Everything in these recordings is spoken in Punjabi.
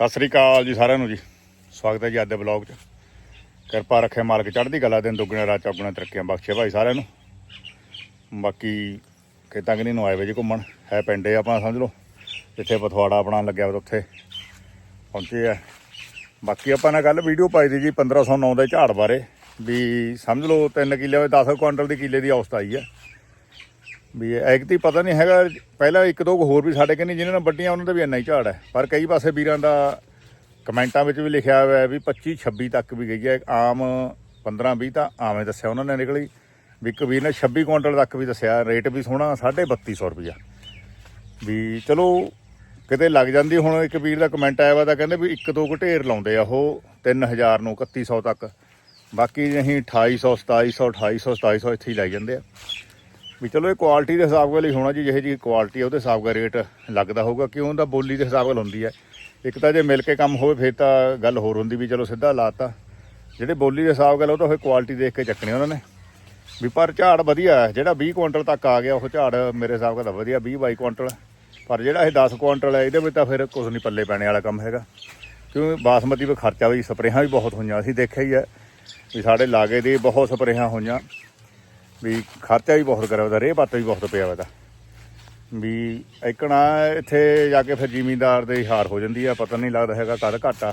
ਸਤਿ ਸ੍ਰੀ ਅਕਾਲ ਜੀ ਸਾਰਿਆਂ ਨੂੰ ਜੀ। ਸਵਾਗਤ ਹੈ ਜੀ ਅੱਜ ਦੇ ਬਲੌਗ 'ਚ। ਕਿਰਪਾ ਰੱਖੇ ਮਾਲਕ ਚੜ੍ਹਦੀ ਕਲਾ ਦਿਨ ਦੁੱਗਣੇ ਰਾਤ ਚੌਗੁਣੇ ਤਰੱਕੀਆਂ ਬਖਸ਼ੇ ਭਾਈ ਸਾਰਿਆਂ ਨੂੰ। ਬਾਕੀ ਖੇਤਾਂ ਕਨੀ ਨੂੰ ਆਏ ਵੇ ਜੀ ਘੁੰਮਣ। ਹੈ ਪਿੰਡੇ ਆਪਾਂ ਸਮਝ ਲਓ। ਜਿੱਥੇ ਪਥਵਾੜਾ ਆਪਣਾ ਲੱਗਿਆ ਵਾ ਉੱਥੇ ਪਹੁੰਚੇ ਆ। ਬਾਕੀ ਆਪਾਂ ਨੇ ਕੱਲ ਵੀਡੀਓ ਪਾਈ ਦੀ ਜੀ 1509 ਦੇ ਝਾੜ ਬਾਰੇ। ਵੀ ਸਮਝ ਲਓ 3 ਕਿੱਲੇ 10 ਕੁਇੰਟਲ ਦੀ ਕਿੱਲੇ ਦੀ ਔਸਤ ਆਈ ਹੈ ਵੀ ਐਗਤੀ ਪਤਾ ਨਹੀਂ ਹੈਗਾ, ਪਹਿਲਾਂ ਇੱਕ ਦੋ ਕੁ ਹੋਰ ਵੀ ਸਾਡੇ ਕਹਿੰਦੇ ਜਿਨ੍ਹਾਂ ਨਾਲ ਵੱਡੀਆਂ, ਉਹਨਾਂ ਦਾ ਵੀ ਇੰਨਾ ਹੀ ਝਾੜ ਹੈ। ਪਰ ਕਈ ਪਾਸੇ ਵੀਰਾਂ ਦਾ ਕਮੈਂਟਾਂ ਵਿੱਚ ਵੀ ਲਿਖਿਆ ਹੋਇਆ ਵੀ 25 26 ਤੱਕ ਵੀ ਗਈ ਹੈ, ਆਮ 15 20 ਤਾਂ ਆਵੇਂ ਦੱਸਿਆ ਉਹਨਾਂ ਨੇ ਨਿਕਲੀ। ਵੀ ਇੱਕ ਵੀਰ ਨੇ 26 ਕੁਇੰਟਲ ਤੱਕ ਵੀ ਦੱਸਿਆ, ਰੇਟ ਵੀ ਸੋਹਣਾ 3250 ਰੁਪਇਆ ਵੀ ਚਲੋ, ਕਿਤੇ ਲੱਗ ਜਾਂਦੀ, ਹੁਣ ਇੱਕ ਵੀਰ ਦਾ ਕਮੈਂਟ ਆਇਆ ਵਾ ਤਾਂ ਕਹਿੰਦੇ ਵੀ ਇੱਕ ਦੋ ਕੁ ਢੇਰ ਲਾਉਂਦੇ ਆ ਉਹ 3000 ਨੂੰ 3100 ਤੱਕ। ਬਾਕੀ ਅਸੀਂ 2800 2700 2800 2700 ਇੱਥੇ ਹੀ ਲਾਈ ਜਾਂਦੇ ਆ। ਵੀ ਚਲੋ ਇਹ ਕੁਆਲਿਟੀ ਦੇ ਹਿਸਾਬ ਨਾਲ ਹੀ ਹੋਣਾ ਜੀ, ਜਿਹੇ ਜੀ ਕੁਆਲਿਟੀ ਆ, ਉਹਦੇ ਹਿਸਾਬ ਨਾਲ ਰੇਟ ਲੱਗਦਾ ਹੋਊਗਾ, ਕਿਉਂ ਉਹਦਾ ਬੋਲੀ ਦੇ ਹਿਸਾਬ ਨਾਲ ਹੁੰਦੀ ਹੈ ਇੱਕ ਤਾਂ ਜੇ ਮਿਲ ਕੇ ਕੰਮ ਹੋਵੇ, ਫਿਰ ਤਾਂ ਗੱਲ ਹੋਰ ਹੁੰਦੀ ਵੀ ਚਲੋ ਸਿੱਧਾ ਲਾਤਾ। ਜਿਹੜੇ ਬੋਲੀ ਦੇ ਹਿਸਾਬ ਨਾਲ ਉਹ ਤਾਂ ਫਿਰ ਕੁਆਲਿਟੀ ਦੇਖ ਕੇ ਚੱਕਣੀ ਉਹਨਾਂ ਨੇ। ਵੀ ਪਰ ਝਾੜ ਵਧੀਆ ਜਿਹੜਾ 20 ਕੁਇੰਟਲ ਤੱਕ ਆ ਗਿਆ, ਉਹ ਝਾੜ ਮੇਰੇ ਹਿਸਾਬ ਨਾਲ ਤਾਂ ਵਧੀਆ 20 22 ਕੁਇੰਟਲ ਪਰ ਜਿਹੜਾ ਇਹ 10 ਕੁਇੰਟਲ ਹੈ ਇਹਦੇ ਵਿੱਚ ਤਾਂ ਫਿਰ ਕੁਝ ਨਹੀਂ ਪੱਲੇ ਪੈਣੇ ਵਾਲਾ ਕੰਮ ਹੈਗਾ। ਕਿਉਂ ਬਾਸਮਤੀ 'ਤੇ ਖਰਚਾ ਵੀ, ਸਪਰੇਹਾਂ ਵੀ ਬਹੁਤ ਹੋਈਆਂ, ਅਸੀਂ ਦੇਖਿਆ ਹੀ ਹੈ ਵੀ ਸਾਡੇ ਲਾਗੇ ਦੀ ਬਹੁਤ ਸਪਰੇਹਾਂ ਹੋਈਆਂ। ਵੀ ਖਰਚਾ ਵੀ ਬਹੁਤ ਕਰਿਆ ਉਹਦਾ ਰੇਹ ਪੱਤ ਵੀ ਬਹੁਤ ਪਿਆ ਉਹਦਾ ਵੀ ਇਕਣਾ ਇੱਥੇ ਜਾ ਕੇ ਫਿਰ ਜ਼ਿਮੀਂਦਾਰ ਦੇ ਹਾਰ ਹੋ ਜਾਂਦੀ ਆ, ਪਤਾ ਨਹੀਂ ਲੱਗਦਾ ਹੈਗਾ ਕਦ ਘਾਟਾ।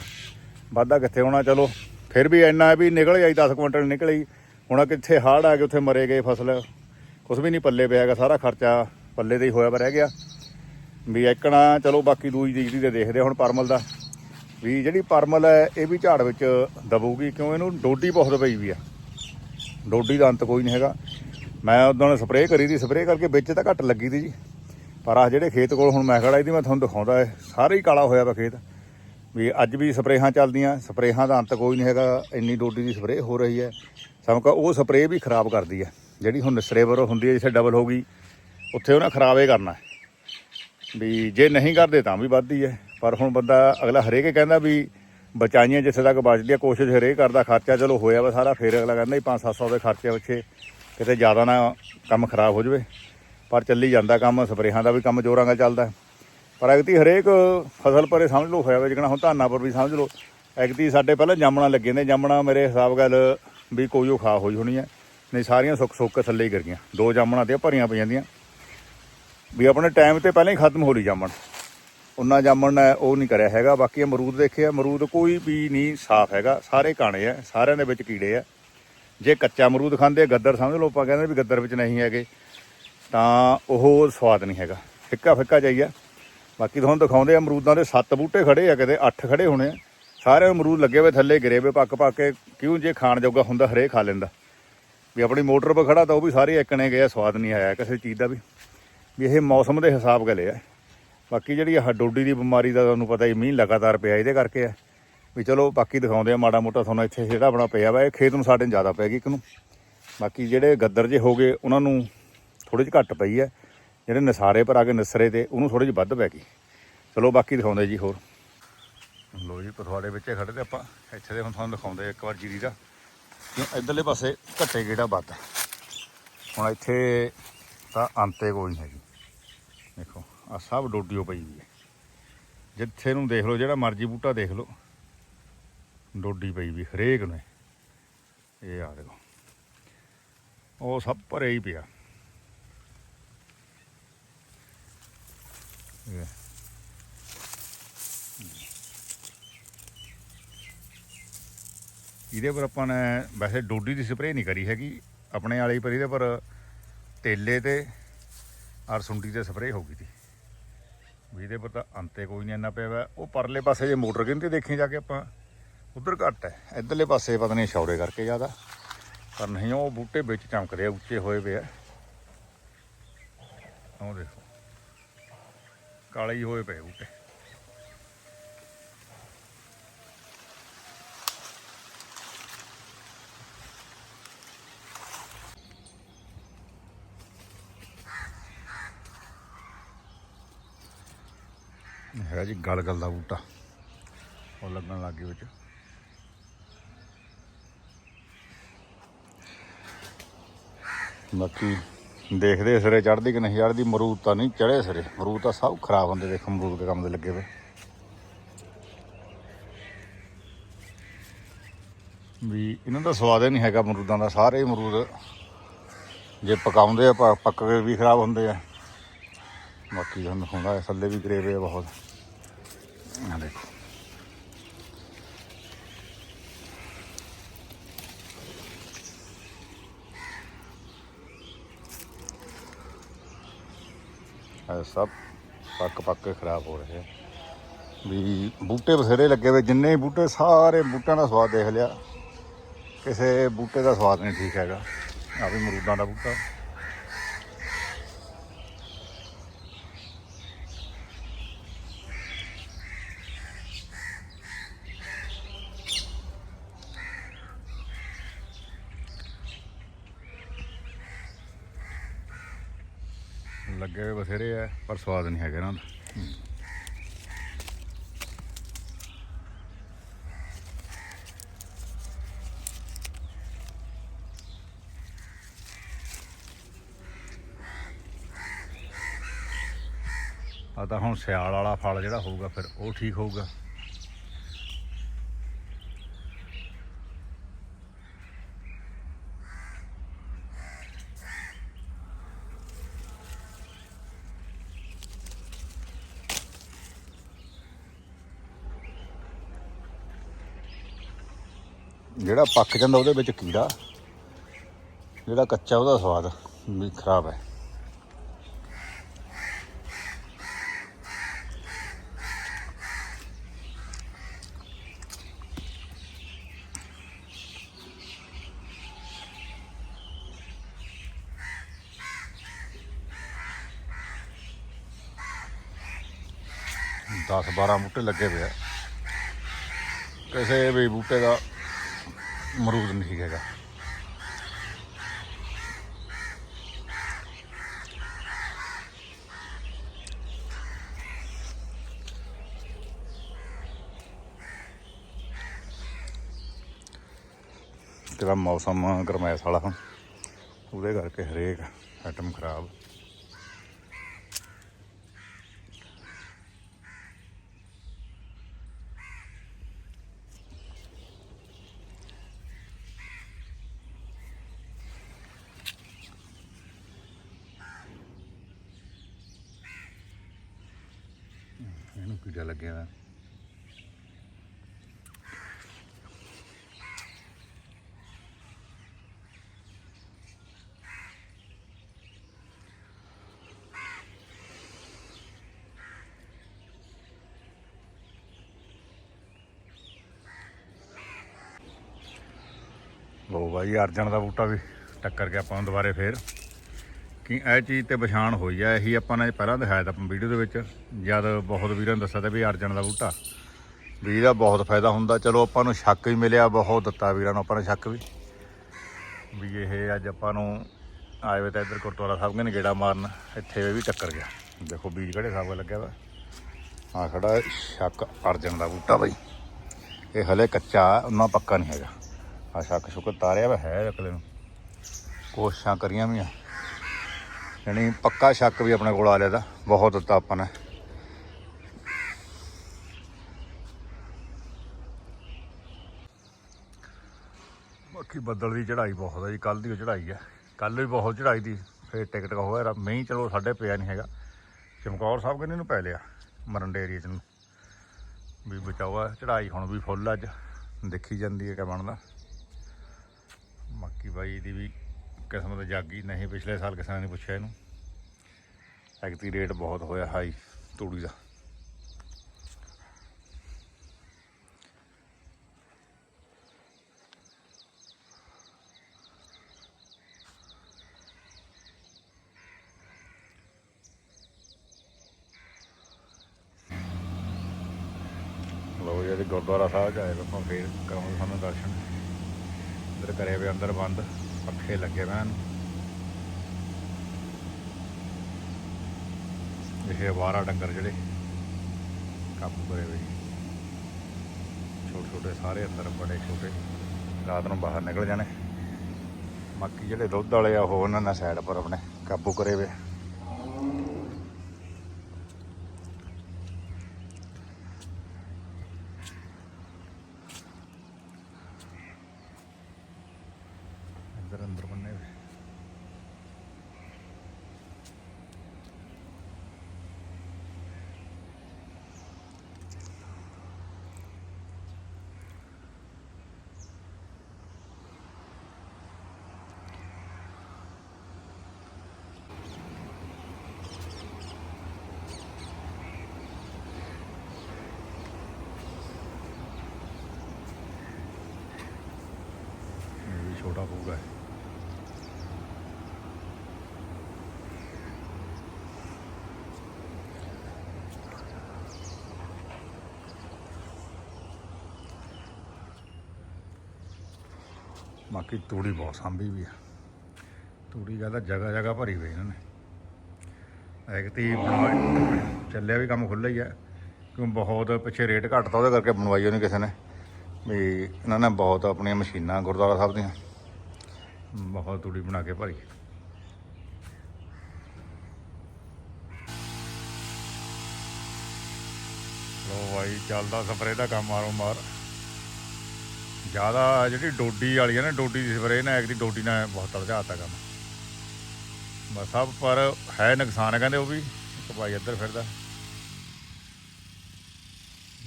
ਵਾਧਾ ਕਿੱਥੇ ਹੋਣਾ, ਚਲੋ, ਫਿਰ ਵੀ ਇੰਨਾ ਵੀ ਨਿਕਲ ਜਾਈ 10 ਕੁਇੰਟਲ ਨਿਕਲੀ ਹੁਣ ਕਿੱਥੇ ਹਾੜ ਆ ਕੇ ਉੱਥੇ ਮਰੇ ਗਏ ਫਸਲ। ਕੁਝ ਵੀ ਨਹੀਂ ਪੱਲੇ ਪਿਆ ਹੈਗਾ, ਸਾਰਾ ਖਰਚਾ ਪੱਲੇ ਤੇ ਹੀ ਹੋਇਆ ਵਾ, ਰਹਿ ਗਿਆ। ਵੀ ਇਕਣਾ, ਚਲੋ, ਬਾਕੀ ਦੂਜੀ ਜਿਹੜੀ ਦੇ ਦੇਖਦੇ ਹੁਣ ਪਰਮਲ ਦਾ। ਵੀ ਜਿਹੜੀ ਪਰਮਲ ਹੈ, ਇਹ ਵੀ ਝਾੜ ਵਿੱਚ ਦਬੂਗੀ, ਕਿਉਂ? ਇਹਨੂੰ ਡੋਡੀ ਬਹੁਤ ਪਈ ਵੀ ਆ। ਡੋਡੀ ਦਾ ਅੰਤ ਕੋਈ ਨਹੀਂ ਹੈਗਾ। ਮੈਂ ਉਦੋਂ ਸਪਰੇਅ ਕਰੀ ਦੀ ਸਪਰੇਅ ਕਰਕੇ ਵਿੱਚ ਤਾਂ ਘੱਟ ਲੱਗੀ ਦੀ ਜੀ। ਪਰ ਆ ਜਿਹੜੇ ਖੇਤ ਕੋਲ ਹੁਣ ਮੈਂ ਖੜਾ ਇਹਦੀ ਮੈਂ ਤੁਹਾਨੂੰ ਦਿਖਾਉਂਦਾ ਹੈ ਸਾਰਾ ਹੀ ਕਾਲਾ ਹੋਇਆ ਵਾ ਖੇਤ। ਵੀ ਅੱਜ ਵੀ ਸਪਰੇਹਾਂ ਚੱਲਦੀਆਂ, ਸਪਰੇਹਾਂ ਦਾ ਅੰਤ ਕੋਈ ਨਹੀਂ ਹੈਗਾ, ਇੰਨੀ ਡੋਡੀ ਦੀ ਸਪਰੇਅ ਹੋ ਰਹੀ ਹੈ। ਸਮਕਾ ਉਹ ਸਪਰੇਅ ਵੀ ਖਰਾਬ ਕਰਦੀ ਹੈ, ਜਿਹੜੀ ਹੁਣ ਨਿਸਰੇਵਰ ਹੁੰਦੀ ਹੈ, ਜਿੱਥੇ ਡਬਲ ਹੋ ਗਈ, ਉੱਥੇ ਉਹਨਾਂ ਖਰਾਬੇ ਕਰਨਾ ਵੀ ਜੇ ਨਹੀਂ ਕਰਦੇ ਤਾਂ ਵੀ ਵੱਧਦੀ ਹੈ, ਪਰ ਹੁਣ ਬੰਦਾ ਅਗਲਾ ਹਰੇਕ ਕਹਿੰਦਾ ਵੀ ਬਚਾਈਆਂ ਜਿੱਥੇ ਤੱਕ ਬਚਦੀ ਆ ਕੋਸ਼ਿਸ਼ ਹਰੇਕ ਕਰਦਾ, ਖਰਚਾ ਚਲੋ ਹੋਇਆ ਵਾ ਸਾਰਾ, ਫੇਰ ਅਗਲਾ ਕਹਿੰਦਾ 5-700 ਦੇ ਖਰਚੇ ਪਿੱਛੇ। ਕਿਤੇ ਜ਼ਿਆਦਾ ਨਾ ਕੰਮ ਖਰਾਬ ਹੋ ਜਾਵੇ। ਪਰ ਚੱਲੀ ਜਾਂਦਾ ਕੰਮ, ਸਪਰੇਹਾਂ ਦਾ ਵੀ ਕੰਮ ਜੋਰਾਂ ਨਾਲ ਚੱਲਦਾ। ਪਰ ਐਗਤੀ ਹਰੇਕ ਫਸਲ ਪਰੇ ਸਮਝ ਲਓ, ਹੋਇਆ ਵਾ ਜਿਕਣਾ, ਹੁਣ ਧਾਨਾਂ ਪਰ ਵੀ ਸਮਝ ਲਓ। ਐਗਤੀ ਸਾਡੇ ਪਹਿਲਾਂ ਜਾਮਣਾ ਲੱਗੇ ਨੇ, ਜਾਮਣਾ ਮੇਰੇ ਹਿਸਾਬ ਗੱਲ ਵੀ ਕੋਈ ਉਹ ਖਾ ਹੋਈ ਹੋਣੀ ਹੈ ਨਹੀਂ, ਸਾਰੀਆਂ ਸੁੱਕ ਸੁੱਕ ਕੇ ਥੱਲੇ ਹੀ ਕਰ ਗਈਆਂ। ਦੋ ਜਾਮਣਾ ਤੇ ਭਰੀਆਂ ਪਈਆਂ ਦੀਆਂ। ਵੀ ਆਪਣੇ ਟਾਈਮ ਤੇ ਪਹਿਲਾਂ ਹੀ ਖਤਮ ਹੋ ਲਈ ਜਾਮਣ। ਉਹਨਾਂ ਜਾਮਣ ਨੇ ਉਹ ਨਹੀਂ ਕਰਿਆ ਹੈਗਾ। ਬਾਕੀ ਅਮਰੂਦ ਦੇਖਿਆ ਅਮਰੂਦ ਕੋਈ ਵੀ ਨਹੀਂ ਸਾਫ਼ ਹੈਗਾ। ਸਾਰੇ ਕਾਣੇ ਆ, ਸਾਰਿਆਂ ਦੇ ਵਿੱਚ ਕੀੜੇ ਆ। ਜੇ ਕੱਚਾ ਅਮਰੂਦ ਖਾਂਦੇ ਗੱਦਰ ਸਮਝ ਲਓ ਆਪਾਂ ਕਹਿੰਦੇ ਵੀ ਗੱਦਰ ਵਿੱਚ ਨਹੀਂ ਹੈਗੇ ਤਾਂ ਉਹ ਸਵਾਦ ਨਹੀਂ ਹੈਗਾ। ਫਿੱਕਾ ਫਿੱਕਾ ਜਾਈਆ ਬਾਕੀ ਤੁਹਾਨੂੰ ਦਿਖਾਉਂਦੇ ਆ ਅਮਰੂਦਾਂ ਦੇ 7 ਬੂਟੇ ਖੜੇ ਆ ਕਿਤੇ 8 ਖੜੇ ਹੋਣੇ ਆ। ਸਾਰੇ ਅਮਰੂਦ ਲੱਗੇ ਹੋਏ ਥੱਲੇ ਗਿਰੇ ਹੋਏ ਪੱਕ ਪੱਕ ਕੇ ਕਿਉਂ ਜੇ ਖਾਣ ਜੋਗਾ ਹੁੰਦਾ ਹਰੇ ਖਾ ਲੈਂਦਾ। ਵੀ ਆਪਣੀ ਮੋਟਰ 'ਤੇ ਖੜਾ ਤਾਂ ਉਹ ਵੀ ਸਾਰੇ ਇੱਕਣੇ ਗਏ ਆ, ਸਵਾਦ ਨਹੀਂ ਆਇਆ ਕਿਸੇ ਚੀਜ਼ ਦਾ ਵੀ। ਵੀ ਇਹ ਮੌਸਮ ਦੇ ਹਿਸਾਬ ਗਲੇ ਆ। ਬਾਕੀ ਜਿਹੜੀ ਆਹ ਡੋਡੀ ਦੀ ਬਿਮਾਰੀ ਦਾ ਤੁਹਾਨੂੰ ਪਤਾ ਹੀ ਮੀਂਹ ਲਗਾਤਾਰ ਪਿਆ ਇਹਦੇ ਕਰਕੇ ਆ। ਵੀ ਚਲੋ ਬਾਕੀ ਦਿਖਾਉਂਦੇ ਆ ਮਾੜਾ ਮੋਟਾ ਤੁਹਾਨੂੰ ਇੱਥੇ ਜਿਹੜਾ ਆਪਣਾ ਪਿਆ ਵਾ, ਇਹ ਖੇਤ ਨੂੰ ਸਾਡੇ ਨੂੰ ਜ਼ਿਆਦਾ ਪੈ ਗਈ ਇੱਕ ਨੂੰ। ਬਾਕੀ ਜਿਹੜੇ ਗੱਦਰ ਜੇ ਹੋ ਗਏ, ਉਹਨਾਂ ਨੂੰ ਥੋੜੀ ਜਿਹੀ ਘੱਟ ਪਈ ਹੈ। ਜਿਹੜੇ ਨਸਾਰੇ ਪਰ ਆ ਕੇ ਨਸਰੇ ਤੇ, ਉਹਨੂੰ ਥੋੜੀ ਜਿਹੀ ਵੱਧ ਪੈ ਗਈ। ਚਲੋ ਬਾਕੀ ਦਿਖਾਉਂਦੇ ਜੀ ਹੋਰ। ਲੋ ਜੀ ਪਥਵਾੜੇ ਵਿੱਚ ਖੜੇ ਤੇ ਆਪਾਂ। ਇੱਥੇ ਦੇ ਹੁਣ ਤੁਹਾਨੂੰ ਦਿਖਾਉਂਦੇ ਇੱਕ ਵਾਰ ਜੀਰੀ ਦਾ। ਕਿ ਇਧਰਲੇ ਪਾਸੇ ਘੱਟੇ ਕਿਹੜਾ ਵੱਧ ਹੁਣ ਇੱਥੇ ਤਾਂ ਅੰਤੇ ਕੋਈ ਨਹੀਂ ਹੈਗੀ। ਦੇਖੋ ਆ ਸਭ ਡੋਡੀਓ ਪਈ ਵੀ ਹੈ। ਜਿੱਥੇ ਨੂੰ ਦੇਖ ਲਓ, ਜਿਹੜਾ ਮਰਜ਼ੀ ਬੂਟਾ ਦੇਖ ਲਓ। ਡੋਡੀ ਪਈ ਵੀ ਹਰੇਕ ਨੇ। ਇਹ ਆ ਦੇਖੋ। ਉਹ ਸਭ ਭਰੇ ਹੀ ਪਿਆ। ਇਹਦੇ ਪਰ ਆਪਾਂ ਨੇ ਵੈਸੇ ਡੋਡੀ ਦੀ ਸਪਰੇਅ ਨਹੀਂ ਕਰੀ ਹੈਗੀ। ਆਪਣੇ ਵਾਲੀ ਪਰ ਇਹਦੇ ਪਰ ਤੇਲੇ ਤੇ ਔਰ ਸੁੰਡੀ ਤੇ ਸਪਰੇਅ ਹੋ ਗਈ ਸੀ। ਵੀ ਇਹਦੇ ਪਰ ਤਾਂ ਅੰਤੇ ਕੋਈ ਨਹੀਂ ਇੰਨਾ ਪਿਆ ਵਾ। ਉਹ ਪਰਲੇ ਪਾਸੇ ਜੇ ਮੋਟਰ ਕਿੰਤੇ ਦੇਖੇ ਜਾ ਕੇ ਆਪਾਂ। ਉਧਰ ਘੱਟ ਹੈ। ਇਧਰਲੇ ਪਾਸੇ ਪਤਾ ਨਹੀਂ ਸ਼ੌਰੇ ਕਰਕੇ ਜ਼ਿਆਦਾ। ਪਰ ਨਹੀਂ, ਉਹ ਬੂਟੇ ਵਿੱਚ ਚਮਕਦੇ ਆ, ਉੱਚੇ ਹੋਏ ਪਏ ਆ। ਉਹ ਦੇਖੋ। ਕਾਲੇ ਹੀ ਹੋਏ ਪਏ ਬੂਟੇ। ਹੈਗਾ ਜੀ ਗਲ ਗਲ ਦਾ ਬੂਟਾ। ਉਹ ਲੱਗਣ ਲੱਗ ਗਿਆ ਵਿੱਚ। ਬਾਕੀ ਦੇਖਦੇ ਸਿਰੇ ਚੜਦੀ ਕਿ ਨਹੀਂ ਚੜਦੀ ਮਰੂਦ ਤਾਂ ਨਹੀਂ ਚੜੇ ਸਿਰੇ। ਮਰੂਦ ਤਾਂ ਸਭ ਖਰਾਬ ਹੁੰਦੇ, ਦੇਖ ਮਰੂਦ ਦੇ ਕੰਮ ਦੇ ਲੱਗੇ ਵੇ। ਵੀ ਇਹਨਾਂ ਦਾ ਸਵਾਦ ਹੀ ਨਹੀਂ ਹੈਗਾ ਮਰੂਦਾਂ ਦਾ, ਸਾਰੇ ਮਰੂਦ ਜੇ ਪਕਾਉਂਦੇ ਆ ਪੱਕ ਕੇ ਵੀ ਖਰਾਬ ਹੁੰਦੇ ਆ। ਬਾਕੀ ਤੁਹਾਨੂੰ ਦਿਖਾਉਂਦਾ ਥੱਲੇ ਵੀ ਗਰੇਵੇ ਆ ਬਹੁਤ। ਆ ਦੇਖੋ। ਸਭ ਪੱਕ ਪੱਕ ਕੇ ਖਰਾਬ ਹੋ ਰਹੇ ਆ। ਵੀ ਬੂਟੇ ਬਥੇਰੇ ਲੱਗੇ ਹੋਏ, ਜਿੰਨੇ ਵੀ ਬੂਟੇ, ਸਾਰੇ ਬੂਟਿਆਂ ਦਾ ਸਵਾਦ ਦੇਖ ਲਿਆ। ਕਿਸੇ ਬੂਟੇ ਦਾ ਸਵਾਦ ਨਹੀਂ ਠੀਕ ਹੈਗਾ। ਆ ਵੀ ਮਰੂਦਾਂ ਦਾ ਬੂਟਾ। ਲੱਗੇ ਬਥੇਰੇ ਆ, ਪਰ ਸਵਾਦ ਨਹੀਂ ਹੈਗਾ ਇਹਨਾਂ ਦਾ। ਆ ਤਾਂ ਹੁਣ ਸਿਆਲ ਵਾਲਾ ਫਲ ਜਿਹੜਾ ਹੋਊਗਾ, ਫਿਰ ਉਹ ਠੀਕ ਹੋਊਗਾ। ਜਿਹੜਾ ਪੱਕ ਜਾਂਦਾ ਉਹਦੇ ਵਿੱਚ ਕੀੜਾ, ਜਿਹੜਾ ਕੱਚਾ ਉਹਦਾ ਸਵਾਦ ਵੀ ਖਰਾਬ ਹੈ। ਦਸ 12 ਬੂਟੇ ਲੱਗੇ ਪਏ ਕਿਸੇ ਵੀ ਬੂਟੇ ਦਾ ਅਮਰੂਦ ਨਹੀਂ ਹੈਗਾ ਤੇਰਾ ਮੌਸਮ ਗਰਮੈਸ਼ ਵਾਲਾ ਹੁਣ ਉਹਦੇ ਕਰਕੇ ਹਰੇਕ ਆਈਟਮ ਖਰਾਬ ਇਹਨੂੰ ਕੀੜਾ ਲੱਗਿਆ ਹੋਇਆ। ਲੋ ਬਾਈ, ਅਰਜਨ ਦਾ ਬੂਟਾ ਵੀ ਟੱਕਰ ਗਿਆ ਆਪਾਂ ਨੂੰ ਦੁਬਾਰੇ ਫੇਰ ਕਿ ਇਹ ਚੀਜ਼ ਤੇ ਪਛਾਣ ਹੋਈ ਆ, ਇਹੀ ਆਪਾਂ ਨੇ ਪਹਿਲਾਂ ਦਿਖਾਇਆ ਤਾਂ ਆਪਾਂ ਵੀਡੀਓ ਦੇ ਵਿੱਚ। ਜਦ ਬਹੁਤ ਵੀਰਾਂ ਨੇ ਦੱਸਿਆ ਤਾਂ ਵੀ ਅਰਜਨ ਦਾ ਬੂਟਾ। ਵੀ ਇਹਦਾ ਬਹੁਤ ਫਾਇਦਾ ਹੁੰਦਾ, ਚਲੋ ਆਪਾਂ ਨੂੰ ਸ਼ੱਕ ਵੀ ਮਿਲਿਆ, ਬਹੁਤ ਦਿੱਤਾ ਵੀਰਾਂ ਨੂੰ ਆਪਾਂ ਨੇ ਸ਼ੱਕ ਵੀ। ਵੀ ਇਹ ਅੱਜ ਆਪਾਂ ਨੂੰ ਆਏ ਵੇ ਤਾਂ ਇੱਧਰ ਗੁਰਦੁਆਰਾ ਸਾਹਿਬ ਕਹਿੰਦੇ ਗੇੜਾ ਮਾਰਨ, ਇੱਥੇ ਵੀ ਟੱਕਰ ਗਿਆ। ਦੇਖੋ ਬੀਜ ਕਿਹੜੇ ਹਿਸਾਬ ਲੱਗਿਆ ਵਾ। ਆ ਖੜਾ ਸ਼ੱਕ ਅਰਜਨ ਦਾ ਬੂਟਾ ਬਾਈ। ਇਹ ਹਲੇ ਕੱਚਾ, ਉਹਨਾਂ ਪੱਕਾ ਨਹੀਂ ਹੈਗਾ। ਆ ਸ਼ੱਕ ਸ਼ੁਕਰ ਤਾਰਿਆ ਵਾ, ਹੈ ਅਕਲੇ ਨੂੰ। ਕੋਸ਼ਿਸ਼ਾਂ ਕਰੀਆਂ ਵੀ ਆ। ਯਾਨੀ ਪੱਕਾ ਸ਼ੱਕ ਵੀ ਆਪਣੇ ਕੋਲ ਆ ਲਿਆ ਦਾ ਬਹੁਤ ਦਿੱਤਾ ਆਪਾਂ ਨੇ। ਬਾਕੀ ਬੱਦਲ ਦੀ ਚੜ੍ਹਾਈ ਬਹੁਤ ਹੈ ਜੀ ਕੱਲ ਦੀ ਚੜ੍ਹਾਈ ਹੈ ਕੱਲ ਵੀ ਬਹੁਤ ਚੜ੍ਹਾਈ ਦੀ, ਫੇਰ ਟਿਕਟ ਹੋਇਆ ਮੀਂਹ ਚਲੋ ਸਾਡੇ ਪਿਆ ਨਹੀਂ ਹੈਗਾ। ਚਮਕੌਰ ਸਾਹਿਬ ਕਹਿੰਦੇ ਇਹਨੂੰ ਪੈ ਲਿਆ ਮਰੰਡੇ ਏਰੀਏ 'ਚ ਨੂੰ। ਵੀ ਬਚਾਵਾ ਚੜ੍ਹਾਈ ਹੁਣ ਵੀ ਫੁੱਲ ਅੱਜ। ਦੇਖੀ ਜਾਂਦੀ ਹੈ ਕਿ ਬਣਦਾ। ਬਾਕੀ ਬਾਈ ਦੀ ਵੀ ਕਿਸਮਤ ਜਾਗੀ ਨਹੀਂ, ਪਿਛਲੇ ਸਾਲ ਕਿਸੇ ਨੇ ਪੁੱਛਿਆ ਇਹਨੂੰ। ਐਗਤੀ ਰੇਟ ਬਹੁਤ ਹੋਇਆ ਹਾਈ ਤੂੜੀ ਦਾ। ਲੋ ਜੀ ਗੁਰਦੁਆਰਾ ਸਾਹਿਬ ਜਾਏ ਆਪਾਂ, ਫੇਰ ਕਰਾਉਂਦੇ ਸਾਨੂੰ ਦਰਸ਼ਨ। ਇੱਧਰ ਕਰੇ ਵੇ ਅੰਦਰ ਬੰਦ। ਪੱਖੇ ਲੱਗੇ ਹੋਏ ਹਨ ਇਹ ਵਾਰਾ ਡੰਗਰ ਜਿਹੜੇ ਕਾਬੂ ਕਰੇ ਹੋਏ ਛੋਟੇ ਛੋਟੇ ਸਾਰੇ ਅੰਦਰ ਬੜੇ ਛੋਟੇ। ਰਾਤ ਨੂੰ ਬਾਹਰ ਨਿਕਲ ਜਾਣੇ। ਬਾਕੀ ਜਿਹੜੇ ਦੁੱਧ ਵਾਲੇ ਆ, ਉਹ ਉਹਨਾਂ ਨਾਲ ਸਾਈਡ ਪਰ ਆਪਣੇ ਕਾਬੂ ਕਰੇ ਵੇ। ਪਊਗਾ ਬਾਕੀ ਤੂੜੀ ਬਹੁਤ ਸਾਂਭੀ ਵੀ ਆ। ਤੂੜੀ ਦਾ ਜਗ੍ਹਾ ਜਗ੍ਹਾ ਭਰੀ ਹੋਈ ਇਹਨਾਂ ਨੇ। ਇੱਕ ਤੀ ਬਣਵਾਈ ਚੱਲਿਆ ਵੀ ਕੰਮ ਖੁੱਲ੍ਹਾ ਹੀ ਆ। ਕਿਉਂ ਬਹੁਤ ਪਿੱਛੇ ਰੇਟ ਘਟਦਾ ਉਹਦੇ ਕਰਕੇ ਬਣਵਾਈ ਉਹਨੇ ਕਿਸੇ ਨੇ। ਵੀ ਇਹਨਾਂ ਨੇ ਬਹੁਤ ਆਪਣੀਆਂ ਮਸ਼ੀਨਾਂ ਗੁਰਦੁਆਰਾ ਸਾਹਿਬ ਦੀਆਂ। ਬਹੁਤ ਤੂੜੀ ਬਣਾ ਕੇ ਭਰੀ ਲੋ ਭਾਈ ਚੱਲਦਾ ਸਪਰੇ ਦਾ ਕੰਮ ਮਾਰੋ ਮਾਰ। ਜ਼ਿਆਦਾ ਜਿਹੜੀ ਡੋਡੀ ਵਾਲੀ ਹੈ ਨਾ, ਡੋਡੀ ਦੀ ਸਪਰੇ ਨਾ, ਇੱਕ ਦੀ ਡੋਡੀ ਨਾਲ ਬਹੁਤ ਤਲਜਾਤਾ ਕੰਮ। ਬਸ ਸਭ ਪਰ ਹੈ ਨੁਕਸਾਨ ਕਹਿੰਦੇ ਉਹ ਵੀ, ਇੱਕ ਭਾਈ ਇੱਧਰ ਫਿਰਦਾ।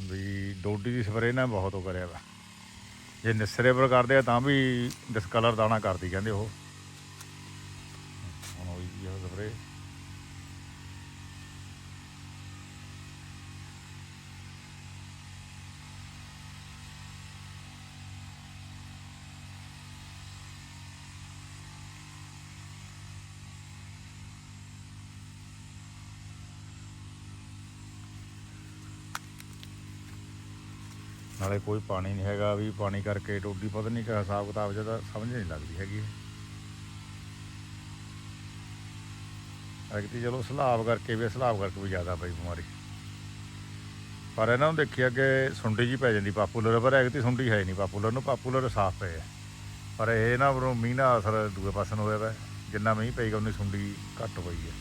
ਵੀ ਡੋਡੀ ਦੀ ਸਪਰੇ ਨਾਲ ਬਹੁਤ ਉਹ ਕਰਿਆ ਵਾ। ਜੇ ਨਿਸਰੇ ਪਰ ਕਰਦੇ ਆ ਤਾਂ ਵੀ ਡਿਸਕਲਰ ਦਾਣਾ ਕਰਦੀ ਕਹਿੰਦੇ ਉਹ ਹੁਣ ਹੋਈ ਜੀ ਉਹ ਸਪਰੇ ਨਾਲੇ ਕੋਈ ਪਾਣੀ ਨਹੀਂ ਹੈਗਾ, ਵੀ ਪਾਣੀ ਕਰਕੇ ਟੋਡੀ ਪਤਾ ਨਹੀਂ ਕਿ ਹਿਸਾਬ ਕਿਤਾਬ ਜਿਹਦਾ ਸਮਝ ਨਹੀਂ ਲੱਗਦੀ ਹੈਗੀ। ਅਗਤੀ ਚਲੋ ਸਲਾਬ ਕਰਕੇ ਵੀ, ਸਲਾਬ ਕਰਕੇ ਵੀ ਜ਼ਿਆਦਾ ਪਈ ਬਿਮਾਰੀ। ਪਰ ਇਹਨਾਂ ਨੂੰ ਦੇਖੀ ਅੱਗੇ ਸੁੰਡੀ ਜੀ ਪੈ ਜਾਂਦੀ ਪਾਪੂਲਰ ਪਰ ਐਗਤੀ ਸੁੰਡੀ ਹੈ ਨਹੀਂ। ਪਾਪੂਲਰ ਨੂੰ ਪਾਪੂਲਰ ਸਾਫ਼ ਪਏ ਹੈ ਪਰ ਇਹ ਨਾ ਮੀਂਹ ਦਾ ਅਸਰ ਦੂਏ ਪਾਸੇ ਨੂੰ ਹੋਇਆ ਵਾ ਜਿੰਨਾ ਮੀਂਹ ਪਏਗਾ ਉਨੀ ਸੁੰਡੀ ਘੱਟ ਪਈ ਹੈ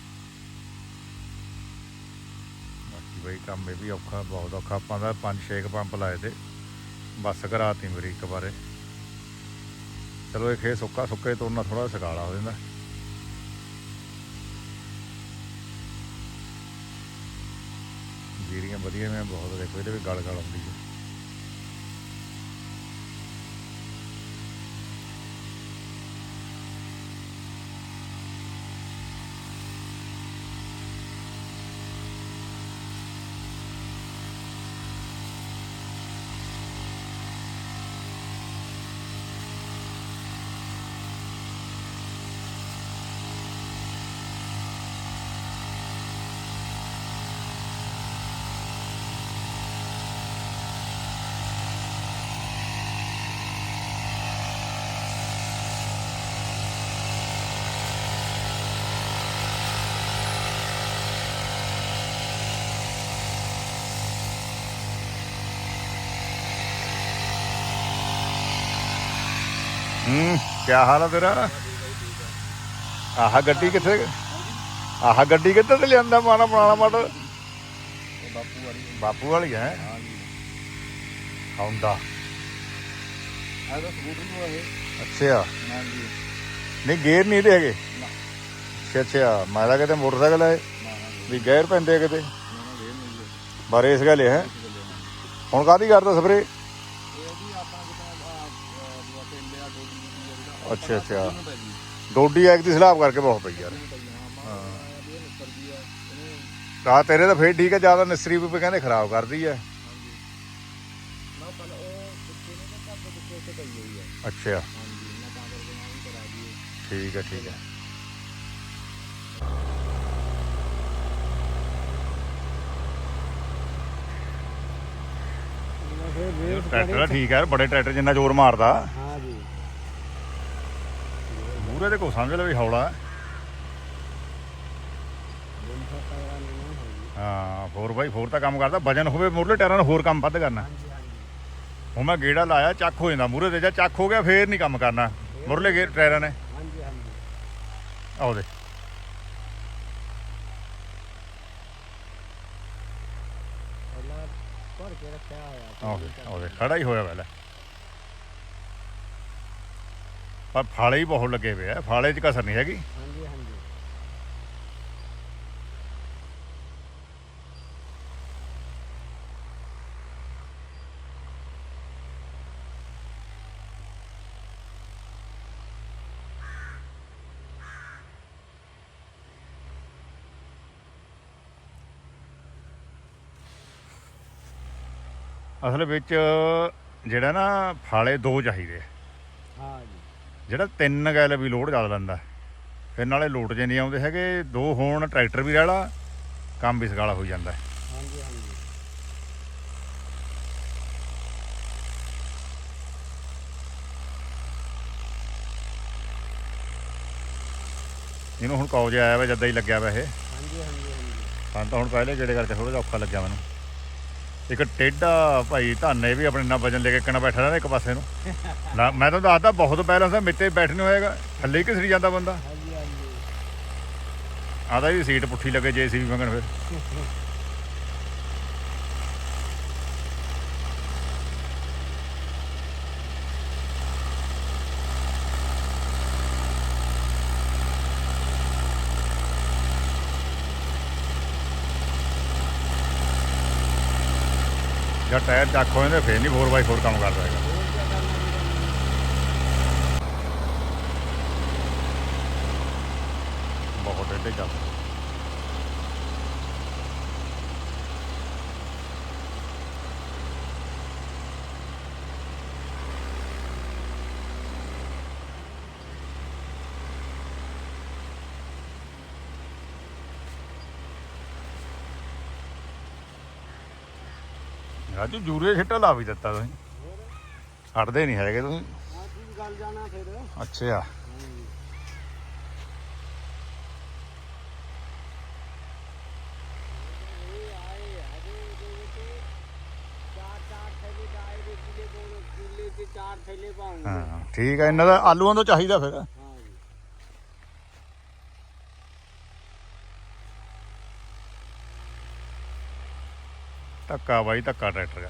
ਬਾਕੀ ਬਈ ਕੰਮ ਇਹ ਵੀ ਔਖਾ, ਬਹੁਤ ਔਖਾ। ਆਪਾਂ ਦਾ ਪੰਜ ਛੇ ਕੁ ਪੰਪ ਲਾਏ ਤੇ ਬੱਸ ਕਰਾਤੀ ਮੇਰੀ ਇੱਕ ਵਾਰੇ। ਚਲੋ ਇਹ ਖੇ ਸੁੱਕਾ, ਸੁੱਕੇ ਤੋੜਨਾ ਥੋੜਾ ਸਕਾਲਾ ਹੋ ਜਾਂਦਾ। ਜੀਰੀਆਂ ਵਧੀਆ ਮੈਂ ਬਹੁਤ ਦੇਖੋ ਇਹਦੇ ਵੀ ਗਲ ਗਲ ਆਉਂਦੀ ਹੈ। ਹੂੰ ਕੀ ਹਾਲ ਆ ਤੇਰਾ? ਆਹ ਗੱਡੀ ਕਿੱਥੇ? ਆਹ ਗੱਡੀ ਕਿੱਥੇ ਤੇ ਲਿਆਂਦਾ ਮਾਣਾ ਪੁਰਾਣਾ ਮਾਡਲ? ਬਾਪੂ ਵਾਲੀ ਬਾਪੂ ਵਾਲੀ ਹੈ। ਹੌਂਡਾ ਆ ਤਾਂ ਸਕੂਟਰ ਨੂੰ ਇਹ ਅੱਛਾ। ਨਾ ਜੀ ਨਹੀਂ ਗੇਅਰ ਨਹੀਂ ਇਹਦੇ ਹੈਗੇ। ਅੱਛਾ ਅੱਛਾ। ਮੈਂ ਤਾਂ ਕਿਤੇ ਮੋਟਰਸਾਈਕਲ ਹੈ। ਵੀ ਗੇਅਰ ਪੈਂਦੇ ਕਿਤੇ। ਬਾਰੇ ਇਸ ਗੱਲ ਹੈ। ਹੁਣ ਕਾਦੀ ਕਰਦਾ ਸਪਰੇ ਇਹ ਜੀ ਆਪਾਂ ਕਿਤਾ ਆ ਦੁਆ ਤੇ ਲਿਆ ਦੋ ਦੀ ਅੱਛਾ, ਅੱਛਾ। ਡੋਡੀ ਐਕ ਦੀ ਸਲਾਬ ਕਰਕੇ ਬਹੁਤ ਪਈ ਯਾਰ। ਹਾਂ। ਤੇਰੇ ਤਾਂ ਫੇਰ ਠੀਕ ਹੈ ਜ਼ਿਆਦਾ ਨਿਸਰੀ ਵੀ ਕਹਿੰਦੇ ਖਰਾਬ ਕਰਦੀ ਹੈ ਅੱਛਾ। ਠੀਕ ਹੈ ਠੀਕ ਹੈ ਟਰੈਕਟਰ ਠੀਕ ਹੈ ਬੜੇ ਟਰੈਕਟਰ ਜਿੰਨਾ ਜ਼ੋਰ ਮਾਰਦਾ। ਮੂਰੇ ਤੇ ਕੋ ਸਮਝ ਲੈ ਵੀ ਹੌਲਾ ਹੈ। ਹਾਂ 4x4 ਤਾਂ ਕੰਮ ਕਰਦਾ। ਵਜਨ ਹੋਵੇ ਮੂਰਲੇ ਟਾਇਰਾਂ ਨੂੰ ਹੋਰ ਕੰਮ ਵੱਧ ਕਰਨਾ। ਹਾਂਜੀ ਹਾਂਜੀ। ਹੁਣ ਮੈਂ ਗੇੜਾ ਲਾਇਆ ਚੱਕ ਹੋ ਜਾਂਦਾ ਮੂਰੇ ਤੇ ਜਾਂ ਚੱਕ ਹੋ ਗਿਆ ਫੇਰ ਨਹੀਂ ਕੰਮ ਕਰਨਾ। ਮੁਰਲੇ ਗੇ ਟਾਇਰਾਂ ਨੇ। ਹਾਂਜੀ ਹਾਂਜੀ। ਆਓ ਦੇ। ਪਹਿਲਾਂ ਭਰ ਕੇ ਰੱਖਿਆ ਹੋਇਆ ਆਓ ਦੇ ਆਓ ਦੇ। ਖੜਾ ਹੀ ਹੋਇਆ ਪਹਿਲਾਂ ਪਰ ਫਾਲੇ ਹੀ ਬਹੁਤ ਲੱਗੇ ਪਏ ਆ। ਫਾਲੇ 'ਚ ਕਸਰ ਨਹੀਂ ਹੈਗੀ। ਹਾਂਜੀ ਹਾਂਜੀ। ਅਸਲ ਵਿੱਚ ਜਿਹੜਾ ਨਾ ਫਾਲੇ ਦੋ ਚਾਹੀਦੇ ਆ। ਜਿਹੜਾ ਤਿੰਨ ਗੈਲ ਵੀ ਲੋਡ ਚੱਲ ਲੈਂਦਾ। ਫਿਰ ਨਾਲੇ ਲੋਟ ਜੇ ਨਹੀਂ ਆਉਂਦੇ ਹੈਗੇ ਦੋ ਹੋਣ ਟਰੈਕਟਰ ਵੀ ਰਹਿਲਾ ਕੰਮ ਵੀ ਸਗਾਲਾ ਹੋ ਜਾਂਦਾ। ਹਾਂਜੀ ਹਾਂਜੀ। ਇਹਨੂੰ ਹੁਣ ਕੌਜ ਆਇਆ ਵਾ ਜਦਾਂ ਹੀ ਲੱਗਿਆ ਵਾ ਇਹ। ਹਾਂਜੀ ਹਾਂਜੀ ਹਾਂਜੀ। ਸਾਨੂੰ ਤਾਂ ਹੁਣ ਪਹਿਲੇ ਗੇੜੇ ਕਰਕੇ ਥੋੜਾ ਜਿਹਾ ਔਖਾ ਲੱਗਿਆ ਮੈਨੂੰ। ਇੱਕ ਟੇਡਾ ਭਾਈ ਧਾਨੇ ਵੀ ਆਪਣੇ ਨਾਲ ਵਜਨ ਲੈ ਕੇ ਕਿੰਨਾ ਬੈਠਾ ਰਹਿੰਦਾ ਇੱਕ ਪਾਸੇ ਨੂੰ। ਨਾ ਮੈਂ ਤਾਂ ਦੱਸਦਾ ਬਹੁਤ ਬੈਲੈਂਸ ਆ ਮਿੱਤੇ ਬੈਠ ਨਹੀਂ ਹੋਏਗਾ ਥੱਲੇ ਹੀ ਘਿਸਰੀ ਜਾਂਦਾ ਬੰਦਾ। ਹਾਂਜੀ ਹਾਂਜੀ। ਆਦਾ ਵੀ ਸੀਟ ਪੁੱਠੀ ਲੱਗੇ ਜੇ ਸੀ ਵੀ ਮੰਗਣ ਫਿਰ। ਟਾਇਰ ਚੱਕ ਹੋਏ ਜਾਂਦੇ ਫੇਰ ਨਹੀਂ 4x4 ਕੰਮ ਕਰਦਾ ਹੈਗਾ ਹੋਰ ਕੀ ਕਰਨਾ ਵੀਰੇ ਬਹੁਤ ਟੇਢੇ ਚੱਲ ਰਾਜੂ ਜੂਰੇ ਛਿੱਟਾ ਲਾ ਵੀ ਦਿੱਤਾ ਤੁਸੀਂ। ਹੋਰ ਹਟਦੇ ਨਹੀਂ ਹੈਗੇ ਤੁਸੀਂ। ਆ ਗੱਲ ਜਾਣਾ ਫਿਰ ਅੱਛਾ। ਹਾਂ, ਠੀਕ ਹੈ ਇਹਨਾਂ ਦਾ ਆਲੂਆਂ ਤੋਂ ਚਾਹੀਦਾ ਫਿਰ ਹਾਂ ਜੀ ਧੱਕਾ ਬਾਈ ਧੱਕਾ ਟਰੈਕਟਰ ਦਾ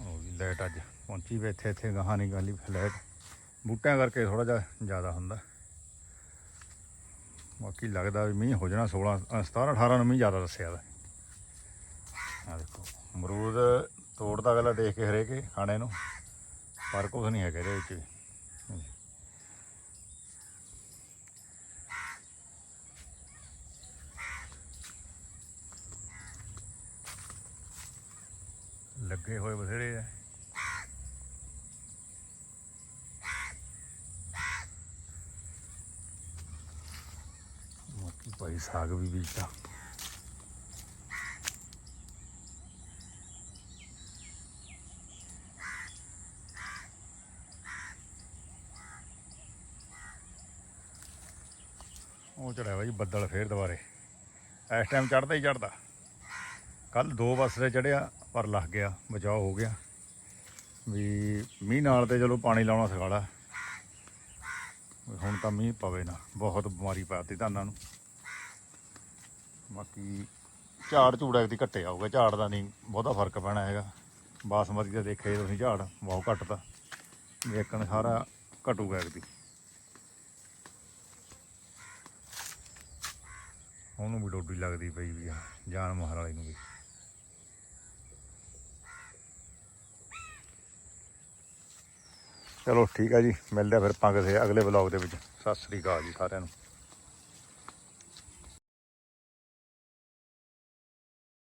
ਉਹ ਵੀ ਲਾਈਟ ਅੱਜ ਪਹੁੰਚੀ ਇੱਥੇ ਇੱਥੇ ਗਾਹਾਂ ਨਹੀਂ ਗਾਲੀ ਫਲੈਟ ਬੂਟਿਆਂ ਕਰਕੇ ਥੋੜਾ ਜਿਹਾ ਜ਼ਿਆਦਾ ਹੁੰਦਾ। ਬਾਕੀ ਲੱਗਦਾ ਵੀ ਮੀਂਹ ਹੋ ਜਾਣਾ 16 ਅ, 17 18 ਨੂੰ ਮੀਂਹ ਜ਼ਿਆਦਾ ਦੱਸਿਆ ਦਾ ਆ ਦੇਖੋ ਅਮਰੂਦ ਤੋੜਦਾ ਅਗਲਾ ਦੇਖ ਕੇ ਹਰੇਕੇ ਖਾਣੇ ਨੂੰ ਪਰ ਕੁਝ ਨਹੀਂ ਹੈਗਾ ਇਹਦੇ ਵਿੱਚ ਵੀ। ਲੱਗੇ ਹੋਏ ਬਥੇਰੇ ਆ ਬਾਕੀ ਭਾਈ ਸਾਗ ਵੀ ਬੀਜਤਾ। ਉਹ ਚੜਿਆ ਵਾ ਬੱਦਲ ਫੇਰ ਦੁਬਾਰੇ। ਇਸ ਟਾਈਮ ਚੜਦਾ ਹੀ ਚੜਦਾ ਕੱਲ ਦੋ ਬਸਰੇ ਚੜਿਆ ਪਰ ਲੱਗ ਗਿਆ, ਬਚਾਅ ਹੋ ਗਿਆ। ਵੀ ਮੀਂਹ ਨਾਲ ਤੇ ਚਲੋ ਪਾਣੀ ਲਾਉਣਾ ਸਗਾਲਾ ਹੁਣ ਤਾਂ ਮੀਂਹ ਪਵੇ ਨਾ, ਬਹੁਤ ਬਿਮਾਰੀ ਪਾਤੀ ਧਾਨਾਂ ਨੂੰ। ਬਾਕੀ ਝਾੜ ਝੂੜਾ ਦੀ ਘੱਟੇ ਆਊਗਾ, ਝਾੜ ਦਾ ਨਹੀਂ, ਬਹੁਤਾ ਫ਼ਰਕ ਪੈਣਾ ਹੈਗਾ। ਬਾਸਮਤੀ ਦਾ ਦੇਖੇ ਤੁਸੀਂ ਝਾੜ, ਬਹੁਤ ਘੱਟਦਾ ਵੇਖਣ ਸਾਰਾ ਘਟੂਗਾ ਇਹਦੀ ਉਹਨੂੰ ਵੀ ਡੋਡੀ ਲੱਗਦੀ ਪਈ ਵੀ ਆ, ਜਾਨ ਮਾਰ ਵਾਲੀ ਨੂੰ ਵੀ। ਚਲੋ ਠੀਕ ਆ ਜੀ, ਮਿਲਦੇ ਆ ਫਿਰ ਆਪਾਂ ਕਿਸੇ ਅਗਲੇ ਵਲੌਗ ਦੇ ਵਿੱਚ। ਸਤਿ ਸ੍ਰੀ ਅਕਾਲ ਜੀ ਸਾਰਿਆਂ ਨੂੰ।